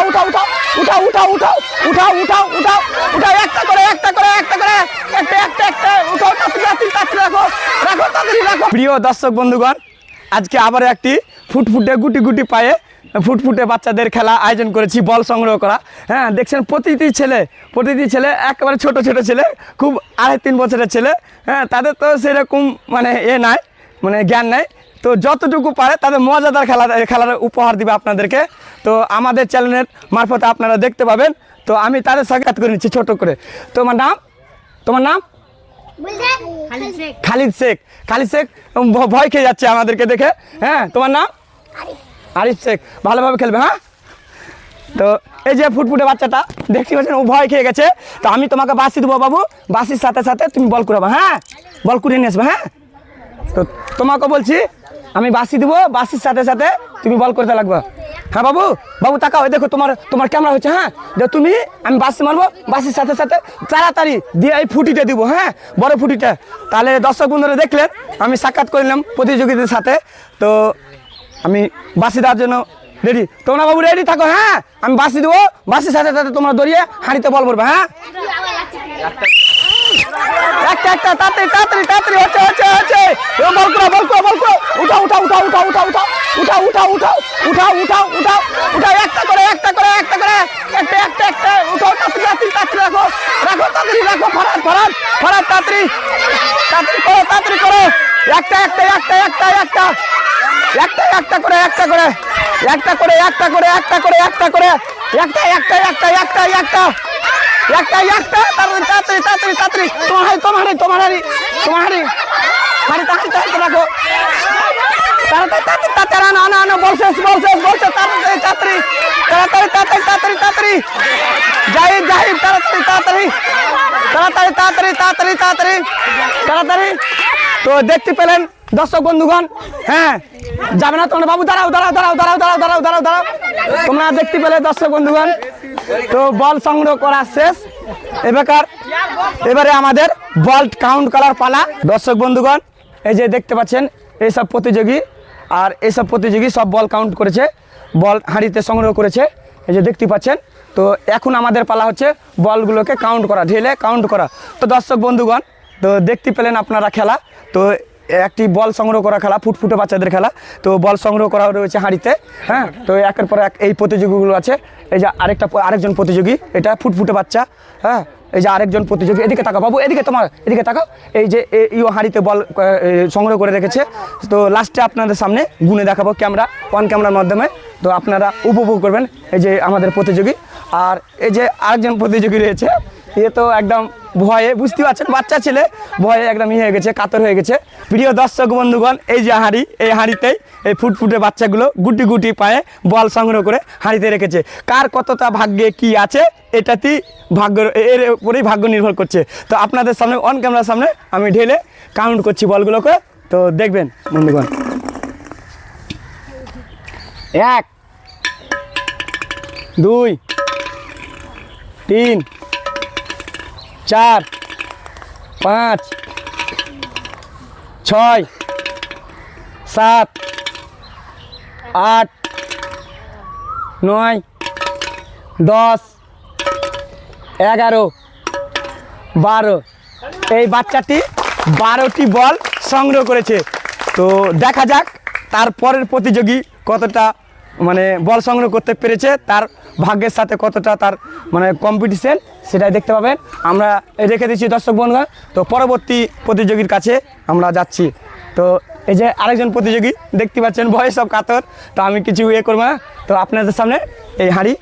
উঠাও উঠাও উঠাও উঠাও উঠাও উঠাও উঠাও উঠাও উঠাও উঠাও একটা করে একটা করে একটা করে একটা একটা একটা উঠাও তাড়াতাড়ি তাড়াতাড়ি রাখো রাখো তাড়াতাড়ি রাখো প্রিয় দর্শক বন্ধুগণ আজকে আবার একটি ফুটফুটে গুটি গুটি পায়ে ফুটফুটে বাচ্চাদের খেলা আয়োজন করেছি বল সংগ্রহ করা হ্যাঁ দেখছেন প্রতিটি ছেলে প্রতিটি ছেলে একেবারে ছোট ছোট ছেলে খুব আড়াই তিন বছরের ছেলে হ্যাঁ তাদের তো সেরকম মানে এ নাই মানে জ্ঞান নাই তো যতটুকু পারে তাদের মজাদার খেলা খেলার উপহার দিবে আপনাদেরকে। তো আমাদের চ্যানেলের মারফতে আপনারা দেখতে পাবেন। তো আমি তাদের সাক্ষাৎ করে নিচ্ছি ছোট করে। তোমার নাম? তোমার নাম? খালিদ শেখ। খালিদ শেখ। খালিদ শেখ ভ- ভয় খেয়ে যাচ্ছে আমাদেরকে দেখে। হ্যাঁ তোমার নাম? আরিফ। শেখ। ভালোভাবে খেলবে হ্যাঁ? তো এই যে ফুটফুটে বাচ্চাটা দেখতে পাচ্ছেন ও ভয় খেয়ে গেছে। তো আমি তোমাকে বাসি দেবো বাবু। বাসির সাথে সাথে তুমি বল করাবো হ্যাঁ? বল কুড়িয়ে নিয়ে আসবে হ্যাঁ? তো তোমাকে বলছি আমি বাসি দেবো, বাসির সাথে সাথে তুমি বল করতে লাগবে। হ্যাঁ বাবু? বাবু, তাকাও দেখো তোমার তোমার ক্যামেরা হচ্ছে হ্যাঁ? তুমি, আমি বাসি মারবো, বাসির সাথে সাথে তাড়াতাড়ি দিয়ে এই ফুটিটা দিব হ্যাঁ? বড় ফুটিটা। তাহলে দর্শক বন্ধুরা দেখলেন, আমি সাক্ষাৎ করলাম প্রতিযোগীদের সাথে। তো আমি বাসি দেওয়ার জন্য রেডি তোমরা বাবু রেডি থাকো হ্যাঁ? আমি বাসি দেবো, বাসির সাথে সাথে তোমরা দড়িয়ে হাঁড়িতে বল করবে হ্যাঁ? একটা একটা তাড়াতাড়ি তাড়াতাড়ি তাড়াতাড়ি হচ্ছে হচ্ছে হচ্ছে বল করো বল করো বল করো উঠাও উঠাও উঠাও উঠাও উঠাও উঠাও উঠাও উঠাও উঠাও উঠাও উঠাও উঠাও একটা করে একটা করে একটা করে একটা একটা একটা উঠাও তাড়াতাড়ি তাড়াতাড়ি রাখো রাখো তাড়াতাড়ি রাখো ফরাত ফরাত ফরাত তাড়াতাড়ি তাড়াতাড়ি করো তাড়াতাড়ি করো একটা একটা একটা একটা একটা একটা একটা করে একটা করে একটা করে একটা করে একটা করে একটা করে একটা একটা একটা একটা একটা একটা একটা তাড়াতাড়ি তাড়াতাড়ি তাড়াতাড়ি তাড়াতাড়ি তোমার হাড়ি তোমার হাড়ি তোমার হাড়ি তোমার হাড়ি হাড়ি তাড়াতাড়ি তাড়াতাড়ি রাখো তাড়াতাড়ি তাড়াতাড়ি তাড়াতাড়ি না না না বলছে বলছে বলছে তাড়াতাড়ি তাড়াতাড়ি তাড়াতাড়ি তাড়াতাড়ি তাড়াতাড়ি যাই যাই তাড়াতাড়ি তাড়াতাড়ি তাড়াতাড়ি তাড়াতাড়ি তাড়াতাড়ি তাড়াতাড়ি তাড়াতাড়ি তো দেখতে পেলেন দর্শক বন্ধুগণ হ্যাঁ যাবে না তোমরা বাবু, দাঁড়াও দাঁড়াও দাঁড়াও দাঁড়াও দাঁড়াও দাঁড়াও দাঁড়াও দাঁড়াও। তোমরা দেখতে পেলে দর্শক বন্ধুগণ, তো বল সংগ্রহ করা শেষ। এবার এবারে আমাদের বল কাউন্ট করার পালা। দর্শক বন্ধুগণ, এই যে দেখতে পাচ্ছেন, এইসব প্রতিযোগী, আর এইসব প্রতিযোগী সব বল কাউন্ট করেছে, বল হাঁড়িতে সংগ্রহ করেছে, এই যে দেখতে পাচ্ছেন। তো এখন আমাদের পালা হচ্ছে বলগুলোকে কাউন্ট করা, ঢেলে কাউন্ট করা। তো দর্শক বন্ধুগণ, তো দেখতে পেলেন আপনারা খেলা। তো একটি বল সংগ্রহ করা খেলা, ফুটফুটে বাচ্চাদের খেলা। তো বল সংগ্রহ করা রয়েছে হাঁড়িতে হ্যাঁ? তো একের পর এক এই প্রতিযোগীগুলো আছে। এই যে আরেকটা আরেকজন প্রতিযোগী, এটা ফুটফুটে বাচ্চা হ্যাঁ? এই যে আরেকজন প্রতিযোগী, এদিকে তাকাও বাবু, এদিকে তোমার, এদিকে তাকাও। এই যে ইও হাঁড়িতে বল সংগ্রহ করে রেখেছে। তো লাস্টে আপনাদের সামনে গুনে দেখাবো ক্যামেরা অন ক্যামেরার মাধ্যমে। তো আপনারা উপভোগ করবেন এই যে আমাদের প্রতিযোগী। আর এই যে আরেকজন প্রতিযোগী রয়েছে এ তো একদম ভয়ে বুঝতে পারছেন, বাচ্চা ছেলে, ভয়ে একদম ইয়ে হয়ে গেছে, কাতর হয়ে গেছে। প্রিয় দর্শক বন্ধুগণ, এই যে হাঁড়ি, এই হাঁড়িতেই এই ফুটফুটে বাচ্চাগুলো গুটি গুটি পায়ে বল সংগ্রহ করে হাঁড়িতে রেখেছে। কার কতটা ভাগ্যে কি আছে, এটাতেই ভাগ্য, এর উপরেই ভাগ্য নির্ভর করছে। তো আপনাদের সামনে অন ক্যামেরার সামনে আমি ঢেলে কাউন্ট করছি বলগুলোকে। তো দেখবেন, বন্ধুগণ। এক, দুই, তিন চার, পাঁচ, ছয়, সাত, আট, নয়, দশ, এগারো, বারো। এই বাচ্চাটি বারোটি বল সংগ্রহ করেছে। তো দেখা যাক তার পরের প্রতিযোগী কতটা মানে বল সংগ্রহ করতে পেরেছে, তার ভাগ্যের সাথে কতটা তার মানে কম্পিটিশন সেটাই দেখতে পাবেন। আমরা রেখে দিচ্ছি দর্শক বন্ধুগণ তো পরবর্তী প্রতিযোগীর কাছে আমরা যাচ্ছি। তো এই যে আরেকজন প্রতিযোগী দেখতে পাচ্ছেন ভয় সব কাতর, তো আমি কিছু ইয়ে করব না। তো আপনাদের সামনে এই হাঁড়ি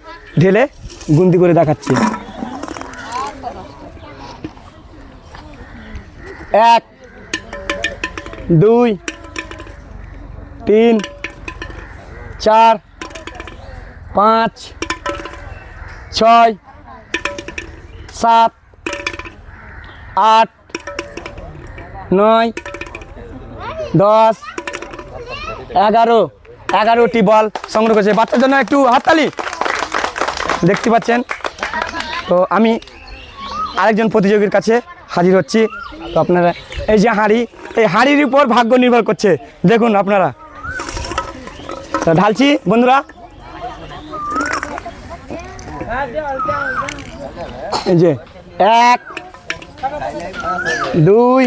ঢেলে গুন্তি করে দেখাচ্ছি। এক, দুই, তিন, চার পাঁচ, ছয়, সাত, আট, নয়, দশ, এগারো। এগারোটি বল সংগ্রহ করেছে। বাচ্চার জন্য একটু হাততালি। দেখতে পাচ্ছেন? তো আমি আরেকজন প্রতিযোগীর কাছে হাজির হচ্ছি। তো আপনারা, এই যে হাঁড়ি, এই হাঁড়ির উপর ভাগ্য নির্ভর করছে। দেখুন আপনারা। ঢালছি, বন্ধুরা। যে, এক, দুই,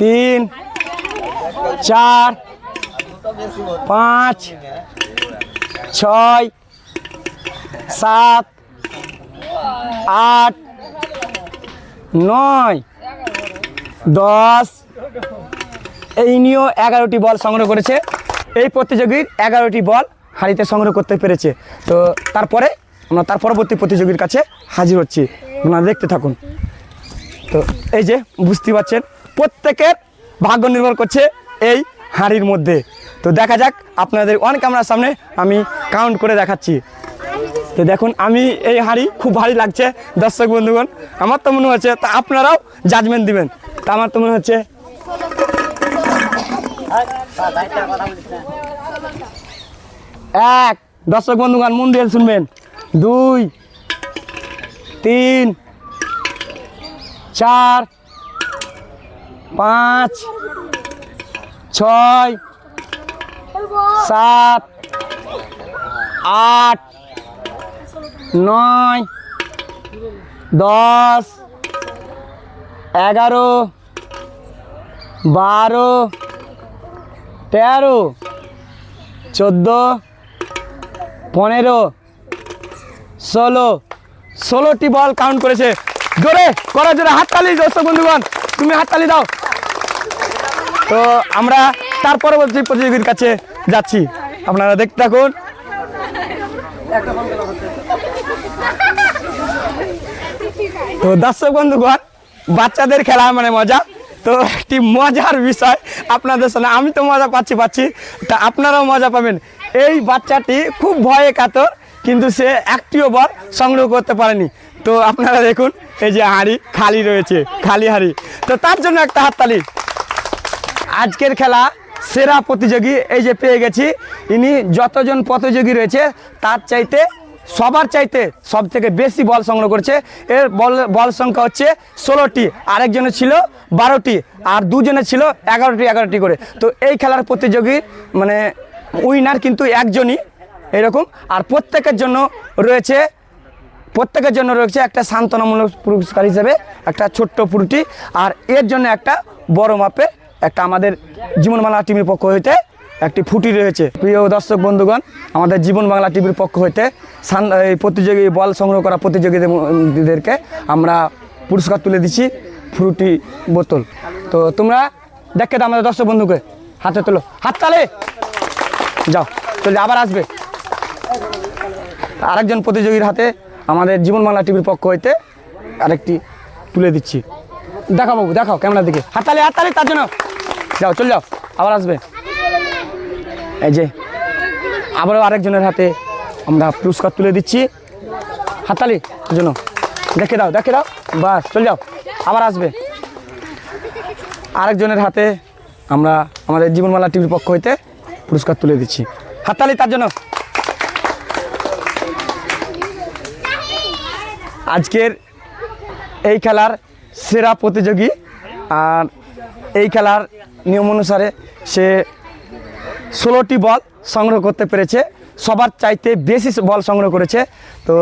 তিন, চার, পাঁচ, ছয়, সাত, আট, নয়, দশ। এই নিয়েও এগারোটি বল সংগ্রহ করেছে। এই প্রতিযোগীর এগারোটি বল হাড়িতে সংগ্রহ করতে পেরেছে। তো তারপরে আমরা তার পরবর্তী প্রতিযোগীর কাছে হাজির হচ্ছি। আপনারা দেখতে থাকুন। তো এই যে বুঝতে পারছেন, প্রত্যেকের ভাগ্য নির্ভর করছে এই হাঁড়ির মধ্যে। তো দেখা যাক আপনাদের অন ক্যামেরার সামনে আমি কাউন্ট করে দেখাচ্ছি। তো দেখুন, আমি এই হাঁড়ি খুব ভারী লাগছে, দর্শক বন্ধুগণ। আমার তো মনে হচ্ছে, তা আপনারাও জাজমেন্ট দিবেন। তা আমার তো মনে হচ্ছে এক, দর্শক বন্ধুগণ মন দিয়ে শুনবেন। দুই, তিন, চার, পাঁচ, ছয়, সাত, আট, নয়, দশ, এগারো, বারো, তেরো, চোদ্দ পনেরো, ষোলো, ষোলোটি বল কাউন্ট করেছে। জোরে করো জোরে হাততালি, দর্শক বন্ধুগণ, তুমি হাততালি দাও। তো আমরা তার পরবর্তী প্রতিযোগীর কাছে যাচ্ছি। আপনারা দেখতে থাকুন। তো দর্শক বন্ধুগণ, বাচ্চাদের খেলা মানে মজা। তো একটি মজার বিষয় আপনাদের সামনে, আমি তো মজা পাচ্ছি পাচ্ছি। তা আপনারাও মজা পাবেন। এই বাচ্চাটি খুব ভয়ে কাতর, কিন্তু সে একটিও বল সংগ্রহ করতে পারেনি। তো আপনারা দেখুন, এই যে হাঁড়ি খালি রয়েছে, খালি হাঁড়ি। তো তার জন্য একটা হাততালি। আজকের খেলা সেরা প্রতিযোগী এই যে পেয়ে গেছি। ইনি যতজন প্রতিযোগী রয়েছে, তার চাইতে, সবার চাইতে সব থেকে বেশি বল সংগ্রহ করছে। এর বল বল সংখ্যা হচ্ছে ষোলোটি। আরেকজনের ছিল বারোটি, আর দুজনের ছিল এগারোটি এগারোটি করে। তো এই খেলার প্রতিযোগী মানে উইনার কিন্তু একজনই এরকম। আর প্রত্যেকের জন্য রয়েছে, প্রত্যেকের জন্য রয়েছে একটা সান্ত্বনামূলক পুরস্কার হিসেবে একটা ছোট্ট পুরুটি। আর এর জন্য একটা বড় মাপের একটা আমাদের জীবন বাংলা টিভির পক্ষ হইতে একটি ফুটি রয়েছে। প্রিয় দর্শক বন্ধুগণ, আমাদের জীবন বাংলা টিভির পক্ষ হইতে সান- এই প্রতিযোগী বল সংগ্রহ করা প্রতিযোগীদেরকে আমরা পুরস্কার তুলে দিচ্ছি ফ্রুটি বোতল। তো তোমরা দেখে দাও আমাদের দর্শক বন্ধুকে, হাতে তোলো। হাত তালে! যাও চলে আবার আসবে। আরেকজন প্রতিযোগীর হাতে আমাদের জীবন বাংলা টিভির পক্ষ হইতে আরেকটি তুলে দিচ্ছি। দেখাও বাবু, দেখাও ক্যামেরার দিকে। হাততালি হাততালি, তার জন্য। যাও, চলে যাও, আবার আসবে। এই যে, আবারও আরেকজনের হাতে আমরা পুরস্কার তুলে দিচ্ছি। হাততালি, তার জন্য। দেখে দাও দেখে দাও, বাস, চলে যাও, আবার আসবে। আরেকজনের হাতে আমরা আমাদের জীবনমালা টিভির পক্ষ হইতে পুরস্কার তুলে দিচ্ছি। হাততালি তার জন্য। আজকের এই খেলার সেরা প্রতিযোগী আর এই খেলার নিয়ম অনুসারে সে ষোলোটি বল সংগ্রহ করতে পেরেছে। সবার চাইতে বেশি বল সংগ্রহ করেছে। তো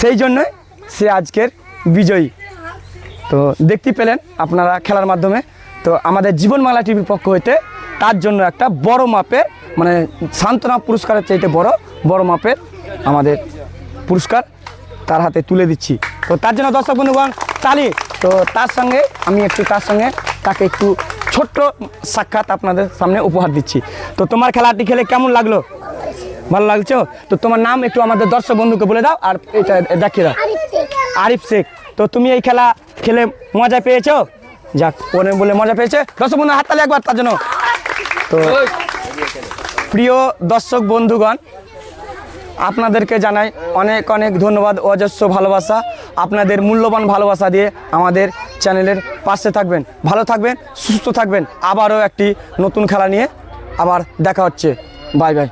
সেই জন্যই সে আজকের বিজয়ী। তো দেখতে পেলেন আপনারা খেলার মাধ্যমে। তো আমাদের জীবনমালা টিভির পক্ষ হইতে তার জন্য একটা বড় মাপের মানে সান্ত্বনা পুরস্কারের চাইতে বড় বড় মাপের আমাদের পুরস্কার তার হাতে তুলে দিচ্ছি। তো তার জন্য দর্শক বন্ধুগণ তালি। তো তার সঙ্গে আমি একটু তার সঙ্গে তাকে একটু ছোট্ট সাক্ষাৎ আপনাদের সামনে উপহার দিচ্ছি। তো তোমার খেলাটি খেলে কেমন লাগল? ভালো লাগছো? তো তোমার নাম একটু আমাদের দর্শক বন্ধুকে বলে দাও আর এটা দেখিয়ে দাও। আরিফ শেখ। তো তুমি এই খেলা খেলে মজা পেয়েছ? যাক ওনে বলে মজা পেয়েছে। দর্শক বন্ধু হাততালি একবার তার জন্য। তো প্রিয় দর্শক বন্ধুগণ, আপনাদেরকে জানাই অনেক অনেক ধন্যবাদ, অজস্র ভালোবাসা। আপনাদের মূল্যবান ভালোবাসা দিয়ে আমাদের চ্যানেলের পাশে থাকবেন, ভালো থাকবেন, সুস্থ থাকবেন। আবারও একটি নতুন খেলা নিয়ে আবার দেখা হচ্ছে। Bye bye.